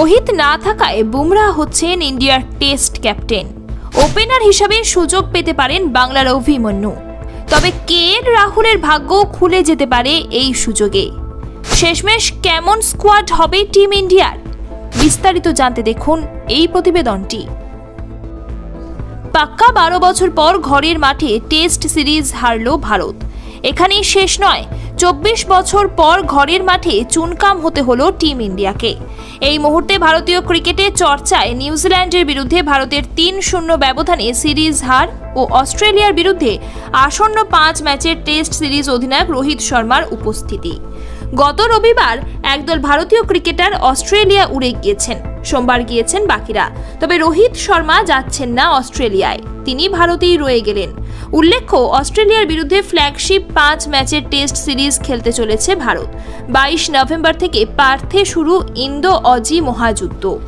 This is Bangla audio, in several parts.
রোহিত না থাকায় বুমরা হচ্ছেন ইন্ডিয়ার টেস্ট ক্যাপ্টেন। ওপেনার হিসাবে সুযোগ পেতে পারেন বাংলার অভিমন্যু তবে কে রাহুলের ভাগ্য খুলে যেতে পারে এই সুযোগে? শেষমেশ কেমন স্কোয়াড হবে টিম ইন্ডিয়ার? বিস্তারিত জানতে দেখুন এই প্রতিবেদনটি। পাক্কা বারো বছর পর ঘরের মাঠে টেস্ট সিরিজ হারল ভারত। এখানেই শেষ নয় চব্বিশ বছর পর ঘরের মাঠে চুনকাম হতে হলো টিম ইন্ডিয়াকে। এই মুহূর্তে ভারতীয় ক্রিকেটে চর্চায় নিউজিল্যান্ডের বিরুদ্ধে ভারতের তিন শূন্য ব্যবধানে সিরিজ হার ও অস্ট্রেলিয়ার বিরুদ্ধে আসন্ন পাঁচ ম্যাচের টেস্ট সিরিজ অধিনায়ক রোহিত শর্মার উপস্থিতি। গত রবিবার একদল ভারতীয় ক্রিকেটার অস্ট্রেলিয়া উড়ে গিয়েছেন। সোমবার গিয়েছেন বাকিরা। তবে রোহিত শর্মা যাচ্ছেন না অস্ট্রেলিয়ায়। তিনি ভারতেই রয়ে গেলেন। উল্লেখ্য, অস্ট্রেলিয়ার বিরুদ্ধে ফ্ল্যাগশিপ পাঁচ ম্যাচের টেস্ট সিরিজ খেলতে চলেছে ভারত। বাইশ নভেম্বর থেকে পার্থে শুরু ইন্দো অজি মহাযুদ্ধ।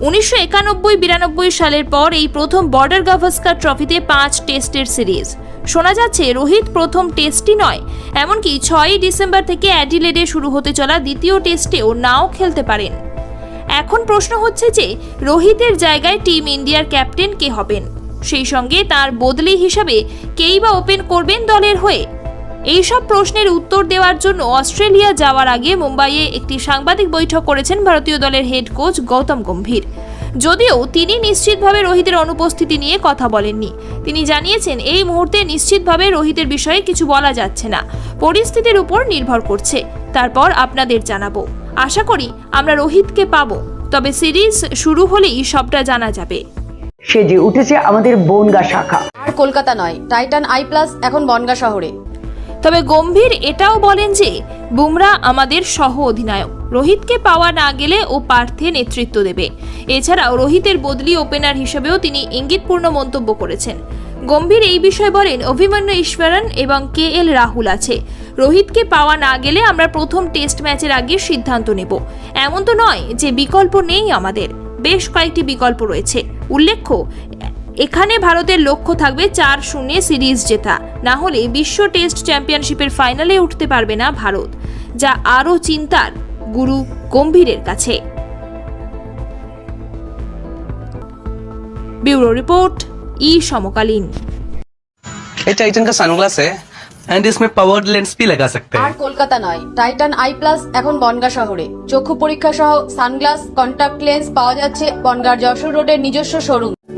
উনিশশো একানব্বই বিরানব্বই সালের পর এই প্রথম বর্ডার গাভাস্কার ট্রফিতে পাঁচ টেস্টের সিরিজ। শোনা যাচ্ছে, রোহিত প্রথম টেস্টই নয়, এমনকি ছয়ই ডিসেম্বর থেকে অ্যাডিলেডে শুরু হতে চলা দ্বিতীয় টেস্টেও নাও খেলতে পারেন। এখন প্রশ্ন হচ্ছে যে, রোহিতের জায়গায় টিম ইন্ডিয়ার ক্যাপ্টেন কে হবেন? সেই সঙ্গে তার বদলি হিসাবে কেই বা ওপেন করবেন দলের হয়ে? এইসব প্রশ্নের উত্তর দেওয়ার জন্য অস্ট্রেলিয়া যাওয়ার আগে মুম্বাইয়ে একটি সাংবাদিক বৈঠক করেছেন ভারতীয় দলের হেড কোচ গৌতম গম্ভীর। যদিও তিনি নিশ্চিতভাবে রোহিতের অনুপস্থিতি নিয়ে কথা বলেননি। তিনি জানিয়েছেন, এই মুহূর্তে নিশ্চিতভাবে রোহিতের বিষয়ে কিছু বলা যাচ্ছে না। পরিস্থিতির উপর নির্ভর করছে। তারপর আপনাদের জানাব। আশা করি আমরা রোহিতকে পাবো। তবে সিরিজ শুরু হলেই সবটা জানা যাবে। সেজে উঠেছে আমাদের বনগা শাখা। আর কলকাতা নয় টাইটান আই প্লাস এখন বনগা শহরে। তবে গম্ভীর এটাও বলেন যে বুমরা আমাদের সহ অধিনায়ক রোহিতকে পাওয়া না গেলে ও পার্থে নেতৃত্ব দেবে। এছাড়াও রোহিতের বদলি ওপেনার হিসেবেও তিনি ইঙ্গিতপূর্ণ মন্তব্য করেছেন। গম্ভীর এই বিষয়ে বলেন, অভিমন্যু ঈশ্বরন এবং কে এল রাহুল আছে। রোহিতকে পাওয়া না গেলে আমরা প্রথম টেস্ট ম্যাচের আগে সিদ্ধান্ত নেব। এমন তো নয় যে বিকল্প নেই আমাদের। বেশ কয়েকটি বিকল্প রয়েছে। উল্লেখ্য, এখানে ভারতের লক্ষ্য থাকবে চার শূন্যে সিরিজ জেতা। না হলে বিশ্ব টেস্ট চ্যাম্পিয়নশিপের ফাইনালে উঠতে পারবে না ভারত, যা আরও চিন্তার। গুরু গম্ভীরের কাছে ব্যুরো রিপোর্ট ই সমকালীন ये टाइटन का सनग्लास है एंड इसमें पावर्ड लेंस भी लगा सकते আর हैं কলকাতা নয় টাইটান আই প্লাস এখন বনগা শহরে চক্ষু পরীক্ষা সহ সানগ্লাস কন্টাক্ট লেন্স পাওয়া যাচ্ছে বনগার যশোর রোডের নিজস্ব শোরুম